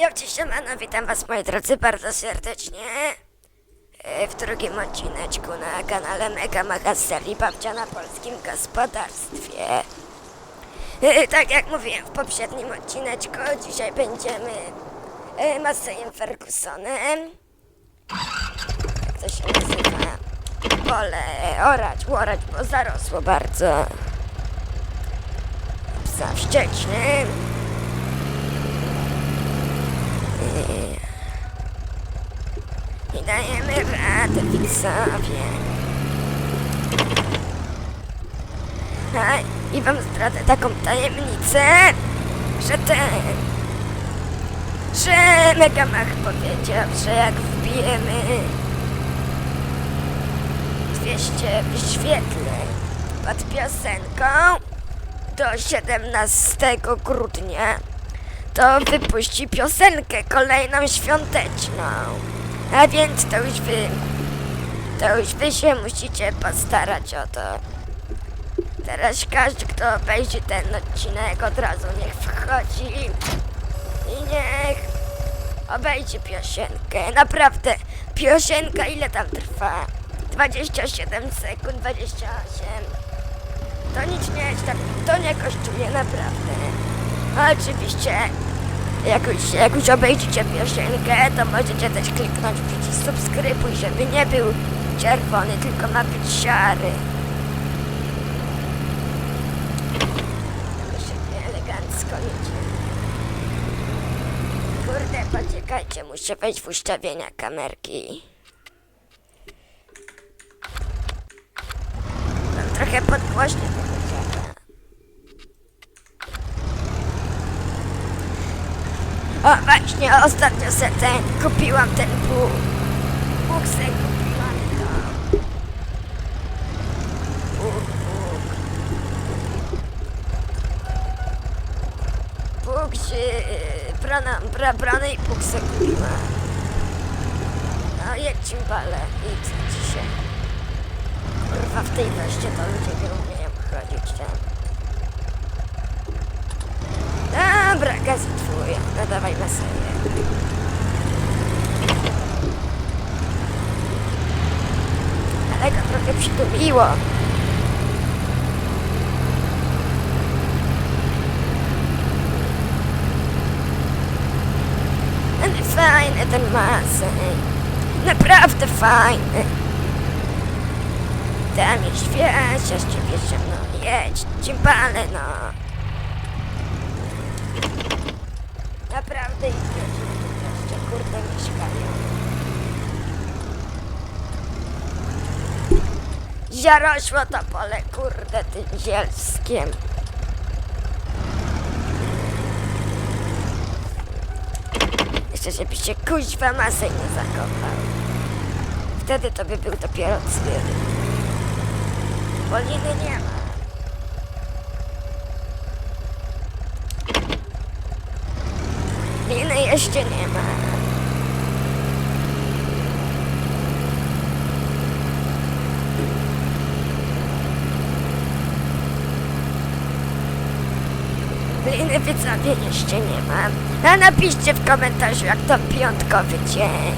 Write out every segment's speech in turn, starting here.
Ja cześć, siemano, witam was moi drodzy bardzo serdecznie e, w drugim odcineczku na kanale Mega Magazeli Babcia na Polskim Gospodarstwie. E, Tak jak mówiłem w poprzednim odcineczku, dzisiaj będziemy e, Masejem Fergusonem. To się nazywa? Pole orać, orać, bo zarosło bardzo. Psa wściecznym. I dajemy radę widzowie. A, I wam zdradzę taką tajemnicę, że ten... Że Megamach powiedział, że jak wbijemy 200 wyświetleń pod piosenką do 17 grudnia, to wypuści piosenkę kolejną świąteczną. A więc to już wy, to już wy się musicie postarać o to. Teraz każdy, kto obejrzy ten odcinek, od razu niech wchodzi i niech obejrzy piosenkę. Naprawdę, piosenka ile tam trwa? 27 sekund, 28. To nic nie jest, tak- to nie kosztuje naprawdę. A oczywiście, jak już, jak już obejrzycie piosenkę, to możecie też kliknąć przycisk subskrybuj, żeby nie był czerwony, tylko ma być szary. Elegancko idzie. Kurde, poczekajcie, muszę wejść w ustawienia kamerki. Mam trochę podgłośnie tego dziada. O, właśnie, ostatnio se ten, kupiłam ten Bóg. Bóg se kupiłam to. Bóg, Bóg. Się, brana, bra, brany i Bóg se kupiłam. No, jedź bale, idź dzisiaj. Kurwa, w tej weście to ludzie nie umieją chodzić tam. Dobra, gaz twój. No dawaj na sobie. Ale go trochę przytuliło. Ale fajny ten masej. Naprawdę fajny. Tam jest świeża, z ciebie ze mną jedź, cimbale no. Naprawdę ich ludzie jeszcze kurde mieszkają. Zarosło to pole kurde tym zielskiem. Jeszcze żeby się kuźwa masę nie zakopał. Wtedy to by był dopiero cwyr. Poliny nie ma. Liny jeszcze nie ma. Liny widzowie jeszcze nie ma. A napiszcie w komentarzu jak to piątkowy dzień.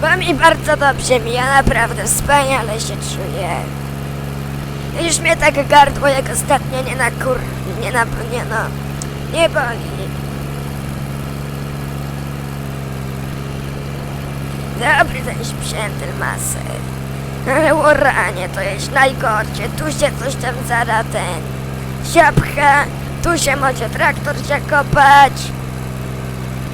Bo mi bardzo dobrze mija, naprawdę wspaniale się czuję. Już mnie tak gardło jak ostatnio nie na kur... nie na... nie no... nie boli. Dobry ten sprzęt masy. Ale uranie to jest najgorsze. Tu się coś tam zara ten... siapcha. Tu się może traktor zakopać.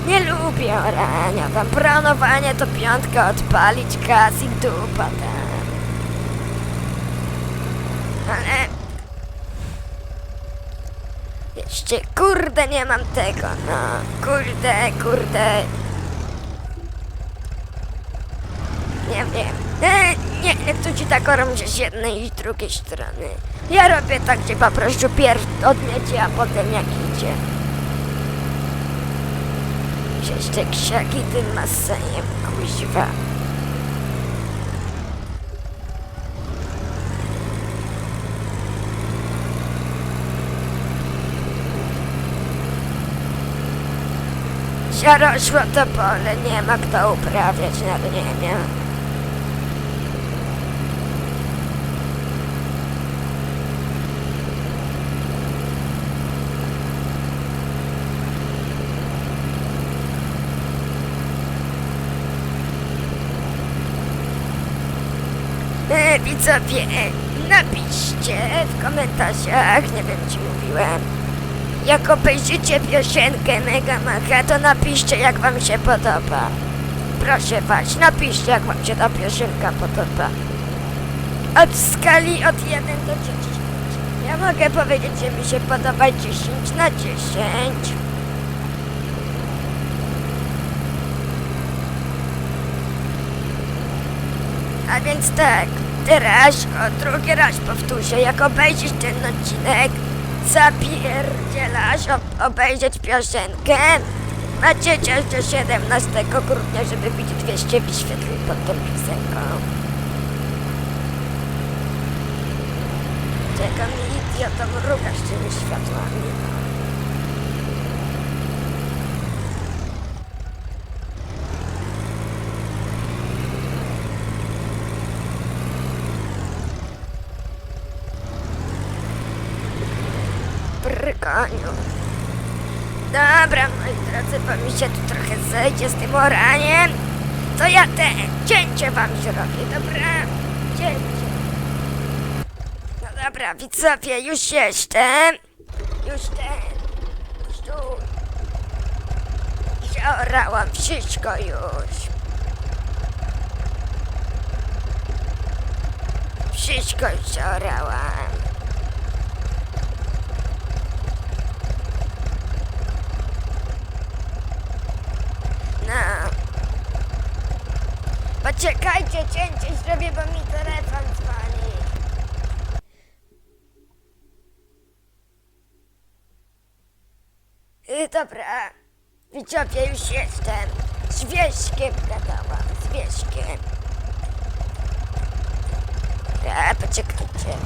Nie lubię orania. Tam planowanie to piątkę odpalić, gaz i dupa tam. Ale... Jeszcze kurde nie mam tego, no. Kurde, kurde. Nie wiem. E, nie, nie chcę ci tak robić z jednej i drugiej strony. Ja robię tak, że po prostu pierw odleci, a potem jak idzie. Jeszcze krzaki tym masejem, kuźwa. Zarosło to pole, nie ma kto uprawiać na ziemię. E, widzowie, napiszcie w komentarzach, nie wiem czy mówiłem, jak obejrzycie piosenkę Mega Macha, to napiszcie jak wam się podoba. Proszę was, napiszcie jak wam się ta piosenka podoba. Od skali od 1 do 10. Ja mogę powiedzieć, że mi się podoba 10 na 10. A więc tak, teraz o drugi raz powtórzę, jak obejrzysz ten odcinek, zapierdzielasz ob obejrzeć piosenkę, macie czas do 17 grudnia, żeby bić 200 wyświetleń pod tą piosenką. Czego mi idiotom rugasz tymi światłami. Brykoniu. Dobra, moi drodzy, bo mi się tu trochę zejdzie z tym oraniem. To ja te cięcie wam zrobię, dobra? Cięcie. No dobra, widzowie, już jestem. Już ten. Już tu. Zaorałam wszystko już. Wszystko już zaorałam. No. Poczekajcie, cięcie zrobię, bo mi telefon dzwoni. Y, dobra. Widzowie, już jestem. Z wieśkiem gadałam, z wieśkiem. A, poczekajcie.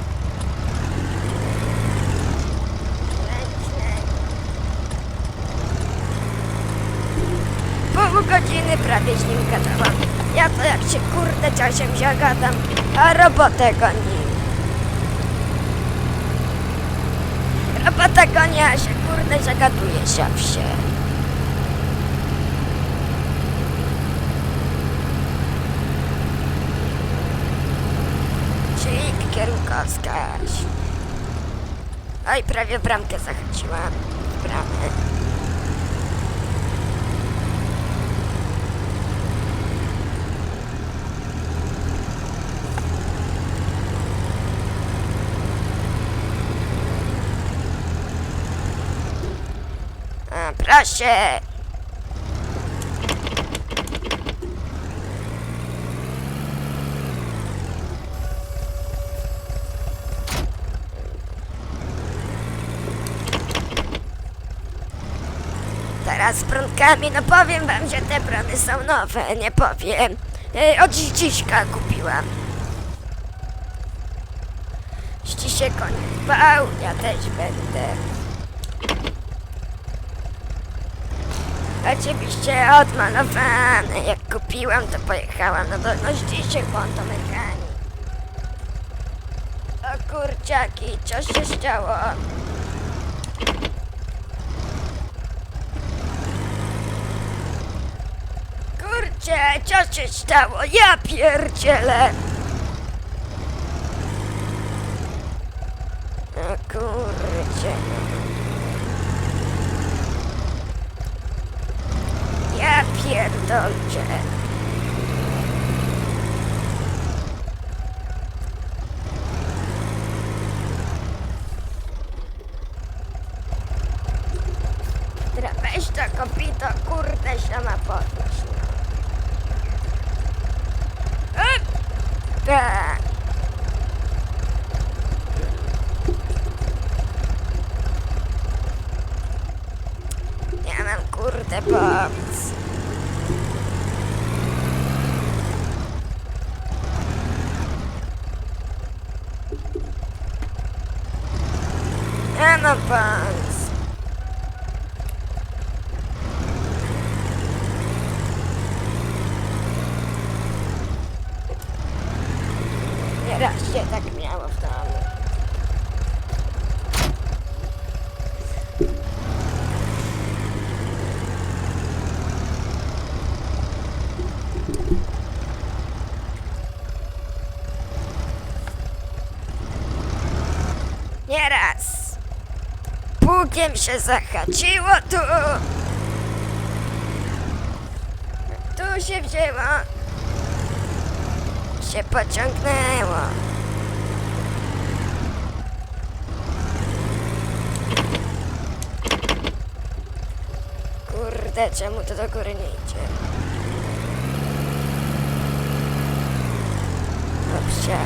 Pół godziny prawie z nim gadałam. Ja to jak się kurde czasem zagadam, a robotę goni. Robota goni, a się kurde zagaduje zawsze. Czyli kierunkowska. Oj, prawie bramkę zachęciłam. Bramę. A, proszę. Teraz z prądkami, no powiem wam, że te prądy są nowe, nie powiem. E, od dziśka kupiłam. Jeśli się koniec bał, ja też będę. Oczywiście odmalowane. Jak kupiłam, to pojechałam na dzisiaj po to mechanik. O kurciaki, co się stało? Kurcie, co się stało? Ja pierdzielę! O kurcie. Ja pierdolcie. Dobra, weź to kopito, kurde się ma podnieść. Tak. Ja mam kurde pomóc. Ja mam pomóc. Nieraz się tak miało w domu. Nieraz. Pukiem się zahaczyło tu. Tu się wzięło. Się pociągnęło. Kurde, czemu to do góry nie idzie? Dobrze.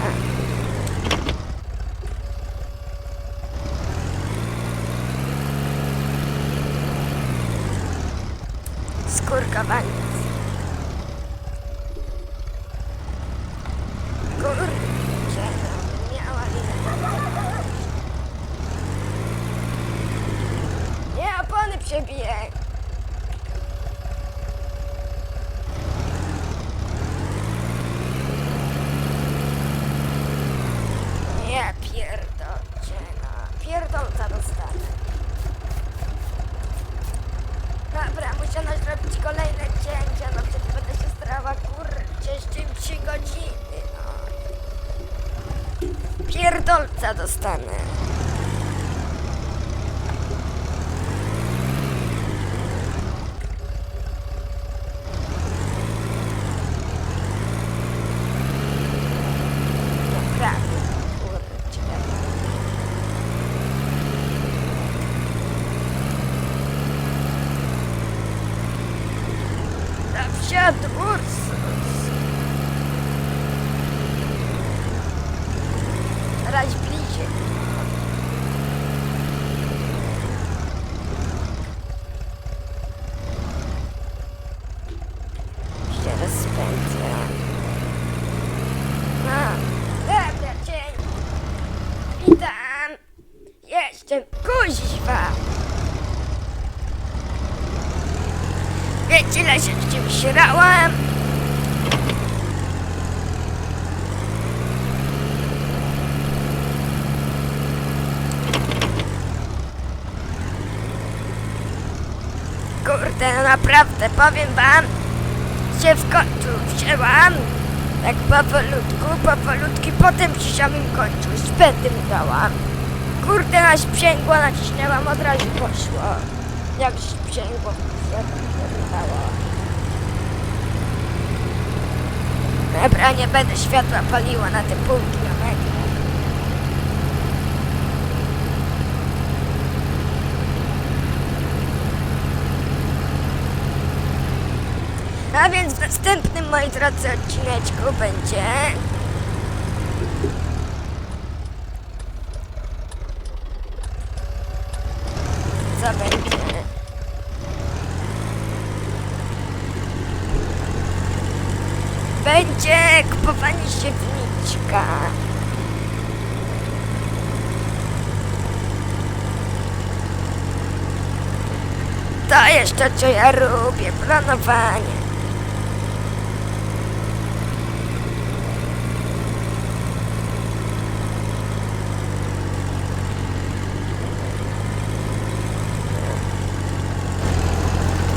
странное. Вообще, друг! Wiecie, ile się z tym sierałam? Kurde, no naprawdę, powiem wam, się w końcu wzięłam. Tak powolutku, powolutki, potem przy samym końcu z pędem dałam. Kurde, na sprzęgło naciśnęłam, od razu poszło. Jak sprzęgło. Dobra, nie będę światła paliła na te pół kilometra. A więc w następnym, moi drodzy, odcineczku będzie... Co będzie? Będzie kupowanie siewniczka. To jeszcze co ja lubię, planowanie.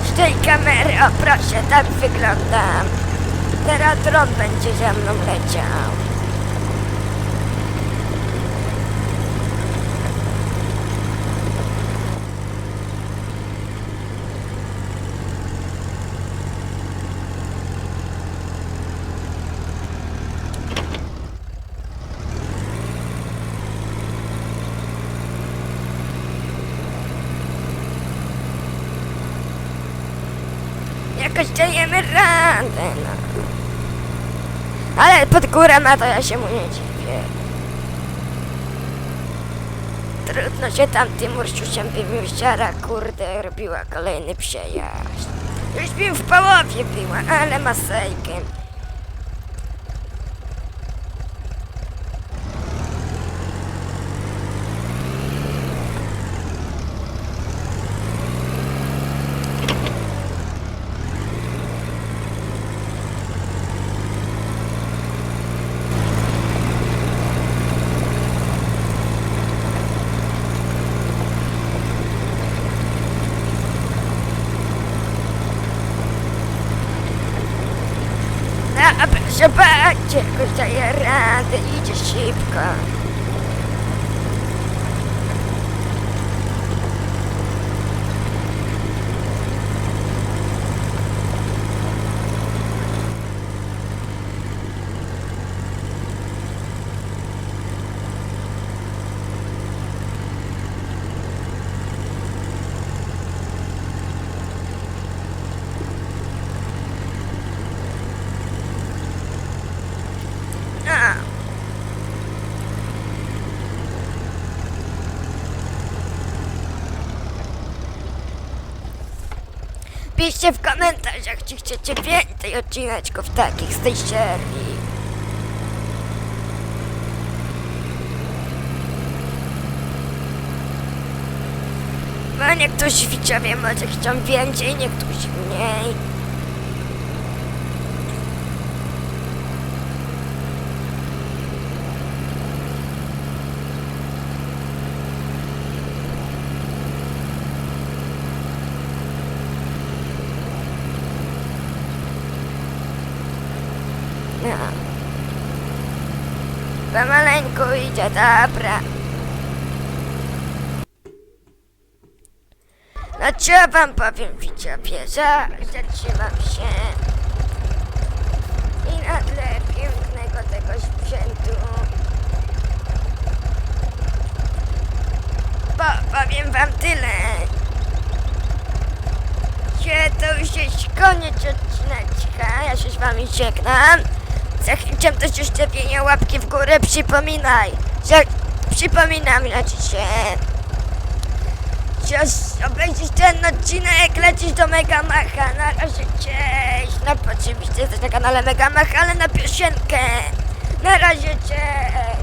Z tej kamery, o proszę, tak wyglądam. Teraz dron będzie ze mną leciał. Jakoś dajemy radę, no. Ale pod górę ma to ja się mu nie dziwię. Trudno się tam tym urszczusiem wymiuściara, kurde, robiła kolejny przejazd. Już bym w połowie była, ale masejkę. Zobaczcie, jakoś daje radę, idzie szybko. A. Piszcie w komentarzach, czy chcecie więcej odcineczków takich z tej serii. Bo niektórzy widzowie może chcą więcej, niektórzy mniej. No. Pomaleńku idzie, dobra. No co wam powiem, widzowie, za, zatrzymam się. I na tle pięknego tego sprzętu. Bo powiem wam tyle. Że to już jest koniec odcineczka. Ja się z wami żegnam. Zachęcam do zostawienia łapki w górę. Przypominaj, że przypominam na dzisiaj. Że obejrzysz ten odcinek, lecisz do Megamacha. Na razie cześć. No oczywiście jesteś na kanale Megamach, ale na piosenkę. Na razie cześć.